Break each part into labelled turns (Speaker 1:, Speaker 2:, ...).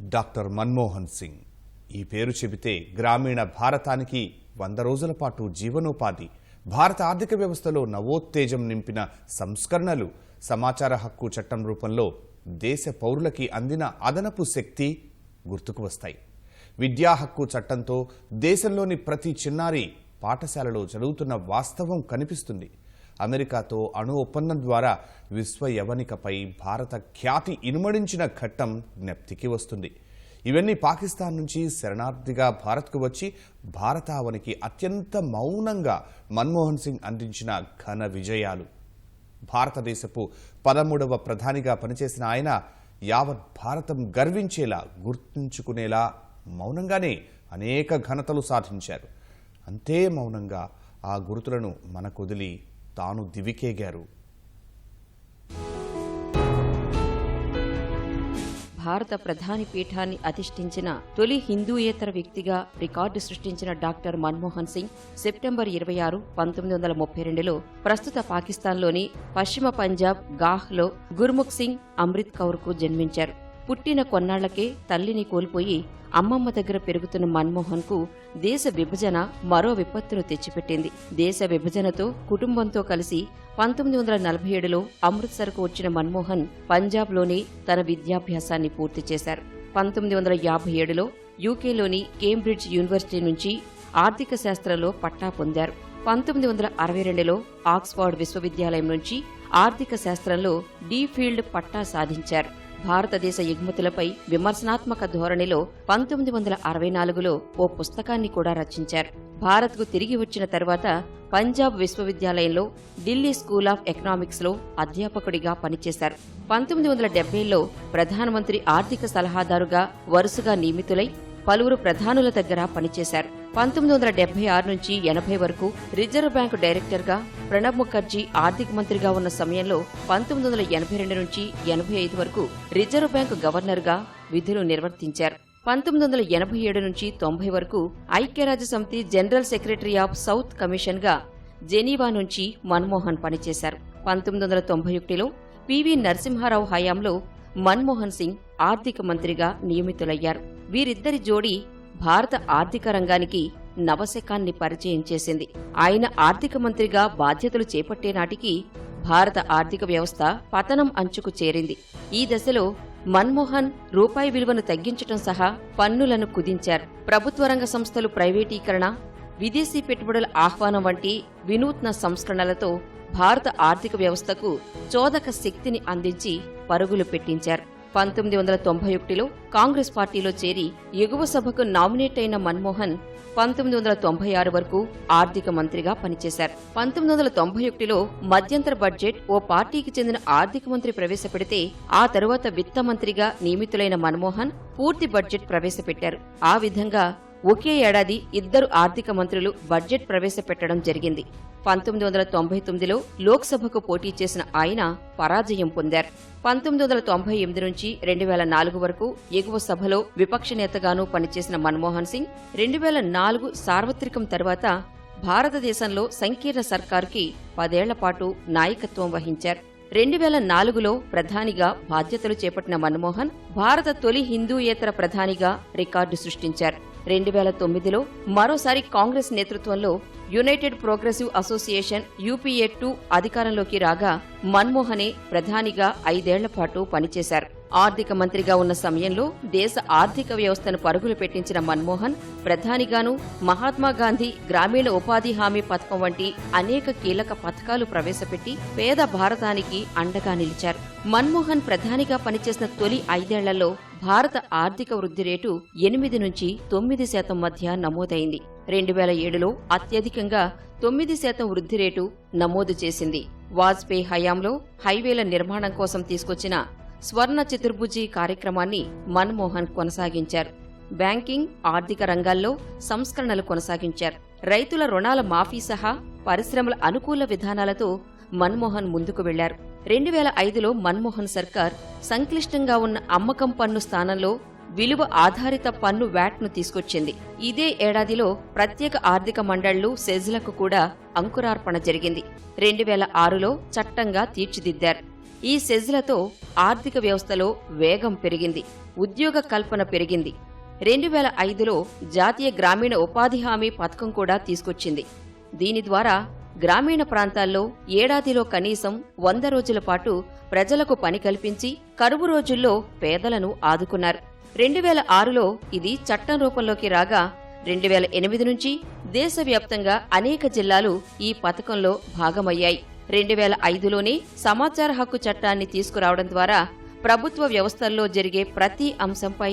Speaker 1: Doctor Manmohan Singh. ఈ పేరు చెబితే గ్రామీణ భారతానికి వంద రోజుల పాటు జీవనోపాధి. భారత ఆర్థిక వ్యవస్థలో నవోత్తేజం నింపిన సంస్కరణలు సమాచార హక్కు చట్టం రూపంలో దేశ పౌరులకి అందిన అదనపు శక్తి గుర్తుకు వస్తాయి. విద్యా హక్కు చట్టంతో దేశంలోని ప్రతి చిన్నారి పాఠశాలలో చదువుతున్న వాస్తవం కనిపిస్తుంది. అమెరికాతో అణు ఒప్పందం ద్వారా విశ్వ యవనికపై భారత ఖ్యాతి ఇనుమడించిన ఘట్టం జ్ఞప్తికి వస్తుంది. ఇవన్నీ పాకిస్తాన్ నుంచి శరణార్థిగా భారత్కు వచ్చి భారతావనికి అత్యంత మౌనంగా మన్మోహన్ సింగ్ అందించిన ఘన విజయాలు. భారతదేశపు పదమూడవ ప్రధానిగా పనిచేసిన ఆయన యావత్ భారతం గర్వించేలా గుర్తుంచుకునేలా మౌనంగానే అనేక ఘనతలు సాధించారు. అంతే మౌనంగా ఆ గురుతులను మనకొదిలి తాను దివికేగారు.
Speaker 2: భారత ప్రధాని పీఠాన్ని అధిష్ఠించిన తొలి హిందూయేతర వ్యక్తిగా రికార్డు సృష్టించిన డాక్టర్ మన్మోహన్ సింగ్ సెప్టెంబర్ ఇరవై ఆరు పంతొమ్మిది వందల ముప్పై రెండులో ప్రస్తుత పాకిస్తాన్లోని పశ్చిమ పంజాబ్ గాహ్లో గుర్ముఖ్ సింగ్ అమృత్ కౌర్కు జన్మించారు. పుట్టిన కొన్నాళ్ళకే తల్లిని కోల్పోయి అమ్మమ్మ దగ్గర పెరుగుతున్న మన్మోహన్కు దేశ విభజన మరో విపత్తును తెచ్చిపెట్టింది. దేశ విభజనతో కుటుంబంతో కలిసి పంతొమ్మిది వందల నలభై ఏడులో అమృత్సర్కు వచ్చిన మన్మోహన్ పంజాబ్లోనే తన విద్యాభ్యాసాన్ని పూర్తి చేశారు. పంతొమ్మిది వందల యాభై ఏడులో యూకేలోని కేంబ్రిడ్జ్ యూనివర్సిటీ నుంచి ఆర్థిక శాస్త్రంలో పట్టా పొందారు. పంతొమ్మిది వందల అరవై రెండులో ఆక్స్ఫర్డ్ విశ్వవిద్యాలయం నుంచి ఆర్థిక శాస్త్రంలో డీఫీల్డ్ పట్టా సాధించారు. భారతదేశ ఎగుమతులపై విమర్శనాత్మక ధోరణిలో పంతొమ్మిది వందల అరవై నాలుగులో ఓ పుస్తకాన్ని కూడా రచించారు. భారత్కు తిరిగి వచ్చిన తర్వాత పంజాబ్ విశ్వవిద్యాలయంలో ఢిల్లీ స్కూల్ ఆఫ్ ఎకనామిక్స్లో అధ్యాపకుడిగా పనిచేశారు. పంతొమ్మిది వందల డెబ్బైలో ప్రధానమంత్రి ఆర్థిక సలహాదారుగా వరుసగా నియమితులై పలువురు ప్రధానుల దగ్గర పనిచేశారు. పంతొమ్మిది వందల డెబ్బై ఆరు నుంచి ఎనభై వరకు రిజర్వ్ బ్యాంకు డైరెక్టర్గా ప్రణబ్ ముఖర్జీ ఆర్థిక మంత్రిగా ఉన్న సమయంలో పంతొమ్మిది వందల ఎనభై రెండు నుంచి ఎనభై ఐదు వరకు రిజర్వ్ బ్యాంకు గవర్నర్గా విధులు నిర్వర్తించారు. పంతొమ్మిది వందల ఎనభై ఏడు నుంచి తొంభై వరకు ఐక్యరాజ్య సమితి జనరల్ సెక్రటరీ ఆఫ్ సౌత్ కమిషన్గా జెనీవా నుంచి మన్మోహన్ పనిచేశారు. పంతొమ్మిది వందల తొంభై ఒకటిలో పివి నరసింహారావు హయాంలో మన్మోహన్ సింగ్ ఆర్థిక మంత్రిగా నియమితులయ్యారు. వీరిద్దరి జోడీ భారత ఆర్థిక రంగానికి నవశకాన్ని పరిచయం చేసింది. ఆయన ఆర్థిక మంత్రిగా బాధ్యతలు చేపట్టే నాటికి భారత ఆర్థిక వ్యవస్థ పతనం అంచుకు చేరింది. ఈ దశలో మన్మోహన్ రూపాయి విలువను తగ్గించటం సహా పన్నులను కుదించారు. ప్రభుత్వ రంగ సంస్థలు ప్రైవేటీకరణ విదేశీ పెట్టుబడుల ఆహ్వానం వంటి వినూత్న సంస్కరణలతో భారత ఆర్థిక వ్యవస్థకు చోదక శక్తిని అందించి పరుగులు పెట్టించారు. పంతొమ్మిది వందల తొంభై ఒకటిలో కాంగ్రెస్ పార్టీలో చేరి ఎగువ సభకు నామినేట్ అయిన మన్మోహన్ పంతొమ్మిది వందల తొంభై ఆరు వరకు ఆర్థిక మంత్రిగా పనిచేశారు. పంతొమ్మిది వందల తొంభై ఒకటిలో మధ్యంతర బడ్జెట్ ఓ పార్టీకి చెందిన ఆర్థిక మంత్రి ప్రవేశపెడితే ఆ తరువాత విత్త మంత్రిగా నియమితులైన మన్మోహన్ పూర్తి బడ్జెట్ ప్రవేశపెట్టారు. ఆ విధంగా ఒకే ఏడాది ఇద్దరు ఆర్థిక మంత్రులు బడ్జెట్ ప్రవేశపెట్టడం జరిగింది. పంతొమ్మిది వందల తొంభై తొమ్మిదిలో లోక్సభకు పోటీ చేసిన ఆయన పరాజయం పొందారు. పంతొమ్మిది వందల తొంభై ఎనిమిది నుంచి రెండు వేల నాలుగు వరకు ఎగువ సభలో విపక్ష నేతగానూ పనిచేసిన మన్మోహన్ సింగ్ రెండు వేల నాలుగు సార్వత్రికం తర్వాత భారతదేశంలో సంకీర్ణ సర్కార్కి పదేళ్ళ పాటు నాయకత్వం వహించారు. రెండు వేల నాలుగులో ప్రధానిగా బాధ్యతలు చేపట్టిన మన్మోహన్ భారత తొలి హిందూయేతర ప్రధానిగా రికార్డు సృష్టించారు. రెండు వేల తొమ్మిదిలో మరోసారి కాంగ్రెస్ నేతృత్వంలో united progressive association UPA two అధికారంలోకి రాగా మన్మోహనే ప్రధానిగా ఐదేళ్ళ పాటు పనిచేశారు. ఆర్థిక మంత్రిగా ఉన్న సమయంలో దేశ ఆర్థిక వ్యవస్థను పరుగులు పెట్టించిన మన్మోహన్ ప్రధానిగాను మహాత్మాగాంధీ గ్రామీణ ఉపాధి హామీ పథకం వంటి అనేక కీలక పథకాలు ప్రవేశపెట్టి పేద భారతానికి అండగా నిలిచారు. మన్మోహన్ ప్రధానిగా పనిచేసిన తొలి ఐదేళ్ళలో భారత ఆర్థిక వృద్ధి రేటు ఎనిమిది నుంచి తొమ్మిది శాతం మధ్య నమోదైంది. రెండు వేల ఏడులో అత్యధికంగా తొమ్మిది శాతం వృద్ధి రేటు నమోదు చేసింది. వాజ్పేయి హయాంలో హైవేల నిర్మాణం కోసం తీసుకొచ్చిన స్వర్ణ చతుర్భుజి కార్యక్రమాన్ని మన్మోహన్ కొనసాగించారు. బ్యాంకింగ్ ఆర్థిక రంగాల్లో సంస్కరణలు కొనసాగించారు. రైతుల రుణాల మాఫీ సహా పరిశ్రమల అనుకూల విధానాలతో మన్మోహన్ ముందుకు వెళ్ళారు. రెండు వేల ఐదులో మన్మోహన్ సర్కార్ సంక్లిష్టంగా ఉన్న అమ్మకం పన్ను స్థానంలో విలువ ఆధారిత పన్ను వ్యాట్ను తీసుకొచ్చింది. ఇదే ఏడాదిలో ప్రత్యేక ఆర్థిక మండళ్ళు సెజ్లకు కూడా అంకురార్పణ జరిగింది. రెండు వేల ఆరులో చట్టంగా తీర్చిదిద్దారు. ఈ సెజ్లతో ఆర్థిక వ్యవస్థలో వేగం పెరిగింది. ఉద్యోగ కల్పన పెరిగింది. రెండు వేల ఐదులో జాతీయ గ్రామీణ ఉపాధి హామీ పథకం కూడా తీసుకొచ్చింది. దీని ద్వారా గ్రామీణ ప్రాంతాల్లో ఏడాదిలో కనీసం వంద రోజుల పాటు ప్రజలకు పని కల్పించి కరువు రోజుల్లో పేదలను ఆదుకున్నారు. రెండు వేల ఆరులో ఇది చట్టం రూపంలోకి రాగా రెండు వేల ఎనిమిది నుంచి దేశవ్యాప్తంగా అనేక జిల్లాలు ఈ పథకంలో భాగమయ్యాయి. రెండు వేల ఐదులోనే సమాచార హక్కు చట్టాన్ని తీసుకురావడం ద్వారా ప్రభుత్వ వ్యవస్థల్లో జరిగే ప్రతి అంశంపై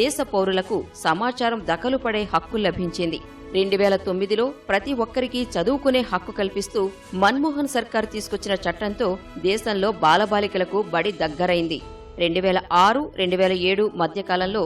Speaker 2: దేశ పౌరులకు సమాచారం దఖలు పడే హక్కు లభించింది. రెండు వేల తొమ్మిదిలో ప్రతి ఒక్కరికి చదువుకునే హక్కు కల్పిస్తూ మన్మోహన్ సర్కార్ తీసుకొచ్చిన చట్టంతో దేశంలో బాలబాలికలకు బడి దగ్గరైంది. రెండు వేల ఆరు రెండు వేల ఏడు మధ్యకాలంలో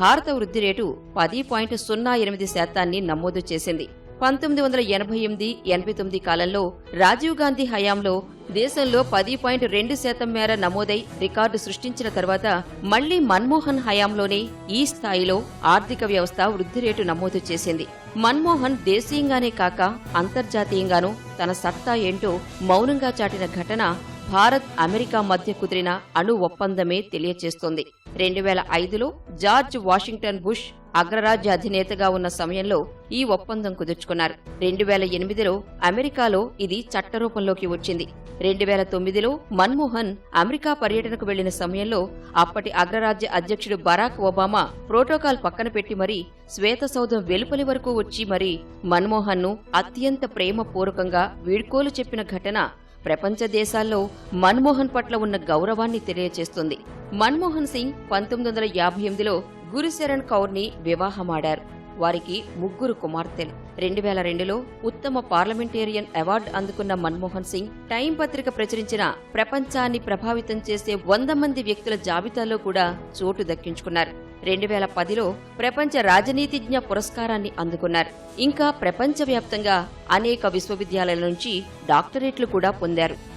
Speaker 2: భారత వృద్ధి రేటు పది పాయింట్ సున్నా ఎనిమిది శాతాన్ని నమోదు చేసింది. పంతొమ్మిది వందల ఎనభై ఎనిమిది ఎనభై తొమ్మిది కాలంలో రాజీవ్ గాంధీ హయాంలో దేశంలో పది పాయింట్ రెండు శాతం మేర నమోదై రికార్డు సృష్టించిన తర్వాత మళ్ళీ మన్మోహన్ హయాంలోనే ఈ స్థాయిలో ఆర్థిక వ్యవస్థ వృద్ధి రేటు నమోదు చేసింది. మన్మోహన్ దేశీయంగానే కాక అంతర్జాతీయంగానూ తన సత్తా ఏంటో మౌనంగా చాటిన ఘటన భారత్ అమెరికా మధ్య కుదిరిన అణు ఒప్పందమే తెలియచేస్తోంది. రెండు వేల ఐదులో జార్జ్ వాషింగ్టన్ బుష్ అగ్రరాజ్య అధినేతగా ఉన్న సమయంలో ఈ ఒప్పందం కుదుర్చుకున్నారు. రెండు వేల ఎనిమిదిలో అమెరికాలో ఇది చట్టరూపంలోకి వచ్చింది. రెండు వేల తొమ్మిదిలో మన్మోహన్ అమెరికా పర్యటనకు వెళ్ళిన సమయంలో అప్పటి అగ్రరాజ్య అధ్యక్షుడు బరాక్ ఒబామా ప్రోటోకాల్ పక్కన పెట్టి మరీ శ్వేతసౌధం వెలుపలి వరకు వచ్చి మరీ మన్మోహన్ను అత్యంత ప్రేమపూర్వకంగా వీడ్కోలు చెప్పిన ఘటన ప్రపంచ దేశాల్లో మన్మోహన్ పట్ల ఉన్న గౌరవాన్ని తెలియజేస్తుంది మన్మోహన్ సింగ్ పంతొమ్మిది వందల యాభై ఎనిమిదిలో గురుశరణ్ కౌర్ని వివాహమాడారు. వారికి ముగ్గురు కుమార్తెలు. రెండు వేల రెండులో ఉత్తమ పార్లమెంటేరియన్ అవార్డు అందుకున్న మన్మోహన్ సింగ్ టైం పత్రిక ప్రచురించిన ప్రపంచాన్ని ప్రభావితం చేసే వంద మంది వ్యక్తుల జాబితాలో కూడా చోటు దక్కించుకున్నారు. రెండు వేల పదిలో ప్రపంచ రాజనీతిజ్ఞ పురస్కారాన్ని అందుకున్నారు. ఇంకా ప్రపంచవ్యాప్తంగా అనేక విశ్వవిద్యాలయాల నుంచి డాక్టరేట్లు కూడా పొందారు.